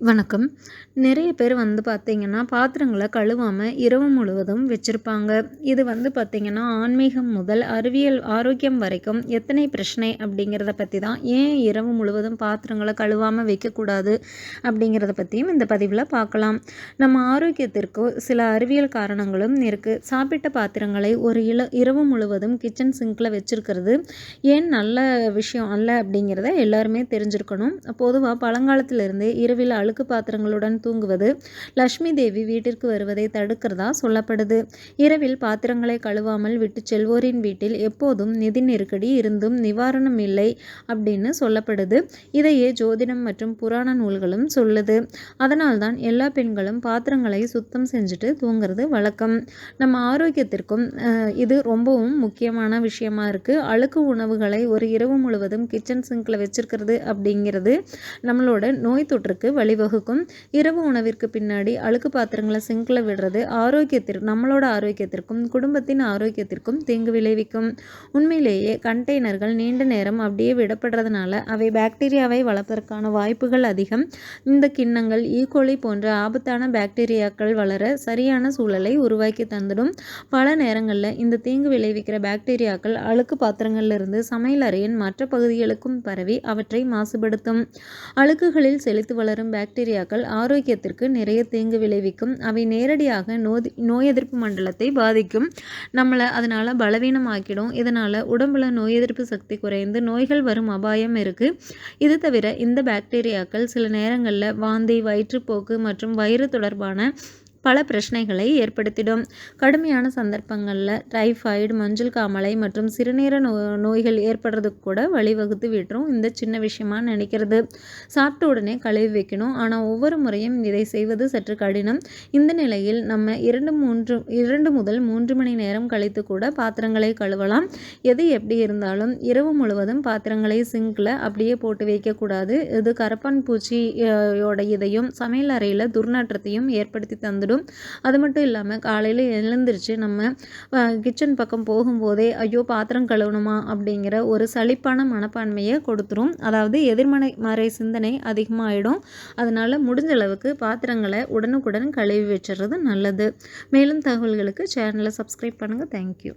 வணக்கம். நிறைய பேர் வந்து பார்த்திங்கன்னா பாத்திரங்களை கழுவாமல் இரவு முழுவதும் வச்சுருப்பாங்க. இது வந்து பார்த்திங்கன்னா ஆன்மீகம் முதல் அறிவியல் ஆரோக்கியம் வரைக்கும் எத்தனை பிரச்சனை அப்படிங்கிறத பற்றி தான். ஏன் இரவு முழுவதும் பாத்திரங்களை கழுவாமல் வைக்கக்கூடாது அப்படிங்கிறத பற்றியும் இந்த பதிவில் பார்க்கலாம். நம்ம ஆரோக்கியத்திற்கு சில அறிவியல் காரணங்களும் இருக்குது சாப்பிட்ட பாத்திரங்களை ஒரு இல இரவு முழுவதும் கிச்சன் சிங்கில் வச்சுருக்கிறது ஏன் நல்ல விஷயம் அல்ல அப்படிங்கிறத எல்லாருமே தெரிஞ்சிருக்கணும். பொதுவாக பழங்காலத்திலிருந்தே இரவில் அழுக்கு பாத்திரங்களுடன் தூங்குவது. லக்ஷ்மி தேவி வீட்டிற்கு வருவதை தடுக்கிறதா சொல்லப்படுது. இரவில் பாத்திரங்களை கழுவாமல் விட்டு செல்வோரின் வீட்டில் எப்போதும் நிதி நெருக்கடி இருந்தும் நிவாரணம் இல்லை அப்படின்னு சொல்லப்படுது. இதையே ஜோதிடம் மற்றும் புராண நூல்களும் சொல்லுது. அதனால்தான் எல்லா பெண்களும் பாத்திரங்களை சுத்தம் செஞ்சுட்டு தூங்குறது வழக்கம். நம்ம ஆரோக்கியத்திற்கும் இது ரொம்பவும் முக்கியமான விஷயமா இருக்குது அழுக்கு உணவுகளை ஒரு இரவு முழுவதும் கிச்சன் சிங்கில் வச்சிருக்கிறது அப்படிங்கிறது நம்மளோட நோய் தொற்றுக்கு வழி வழிவகுக்கும் இரவு உணவிற்கு பின்னாடி அழுக்கு பாத்திரங்களை சிங்கில் விடுறது ஆரோக்கியத்திற்கு நம்மளோட ஆரோக்கியத்திற்கும் குடும்பத்தின் ஆரோக்கியத்திற்கும் தீங்கு விளைவிக்கும். உண்மையிலேயே கண்டெய்னர்கள் நீண்ட நேரம் அப்படியே விடப்படுறதுனால அவை பாக்டீரியாவை வளர்ப்பதற்கான வாய்ப்புகள் அதிகம். இந்த கிண்ணங்கள் e. ஈகோலி போன்ற ஆபத்தான பாக்டீரியாக்கள் வளர சரியான சூழலை உருவாக்கி தந்துடும். பல நேரங்களில் இந்த தீங்கு விளைவிக்கிற பாக்டீரியாக்கள் அழுக்கு பாத்திரங்களிலிருந்து சமையல் அறையின் மற்ற பகுதிகளுக்கும் பரவி அவற்றை மாசுபடுத்தும். அழுக்குகளில் செழித்து வளரும் பாக்டீரியாக்கள் ஆரோக்கியத்திற்கு நிறைய தீங்கு விளைவிக்கும். அவை நேரடியாக நோய் நோய் எதிர்ப்பு மண்டலத்தை பாதிக்கும். நம்மளை அதனால் பலவீனமாக்கிடும். இதனால் உடம்புல நோய் எதிர்ப்பு சக்தி குறைந்து நோய்கள் வரும் அபாயம் இருக்குது இது தவிர இந்த பாக்டீரியாக்கள் சில நேரங்களில் வாந்தி வயிற்றுப்போக்கு மற்றும் வயிறு தொடர்பான பல பிரச்சனைகளை ஏற்படுத்திடும். கடுமையான சந்தர்ப்பங்களில் டைஃபாய்டு மஞ்சள் காமலை மற்றும் சிறுநீர நோ நோய்கள் ஏற்படுறதுக்கு கூட வழிவகுத்து விட்டுரும். இந்த சின்ன விஷயமா நினைக்கிறது. சாப்பிட்ட உடனே கழுவி வைக்கணும். ஆனால் ஒவ்வொரு முறையும் இதை செய்வது சற்று கடினம். இந்த நிலையில் நம்ம இரண்டு மூன்று இரண்டு முதல் மூன்று மணி நேரம் கழித்து கூட பாத்திரங்களை கழுவலாம். எது எப்படி இருந்தாலும் இரவு முழுவதும் பாத்திரங்களை சிங்கில் அப்படியே போட்டு வைக்கக்கூடாது. இது கரப்பான் பூச்சியோட இதையும் சமையல் அறையில் துர்நாற்றத்தையும் ஏற்படுத்தி தந்துடும். வரும். அது மட்டும் இல்லாமல் காலையில் எழுந்திரிச்சு நம்ம கிச்சன் பக்கம் போகும்போதே ஐயோ பாத்திரம் கழுவணுமா? அப்படிங்கிற ஒரு சலிப்பான மனப்பான்மையை கொடுத்துரும். அதாவது எதிர்மனை மறை சிந்தனை அதிகமாகிடும் அதனால் முடிஞ்ச அளவுக்கு பாத்திரங்களை உடனுக்குடன் கழுவி வச்சுறது நல்லது. மேலும் தகவல்களுக்கு சேனலை சப்ஸ்கிரைப் பண்ணுங்கள் தேங்க்யூ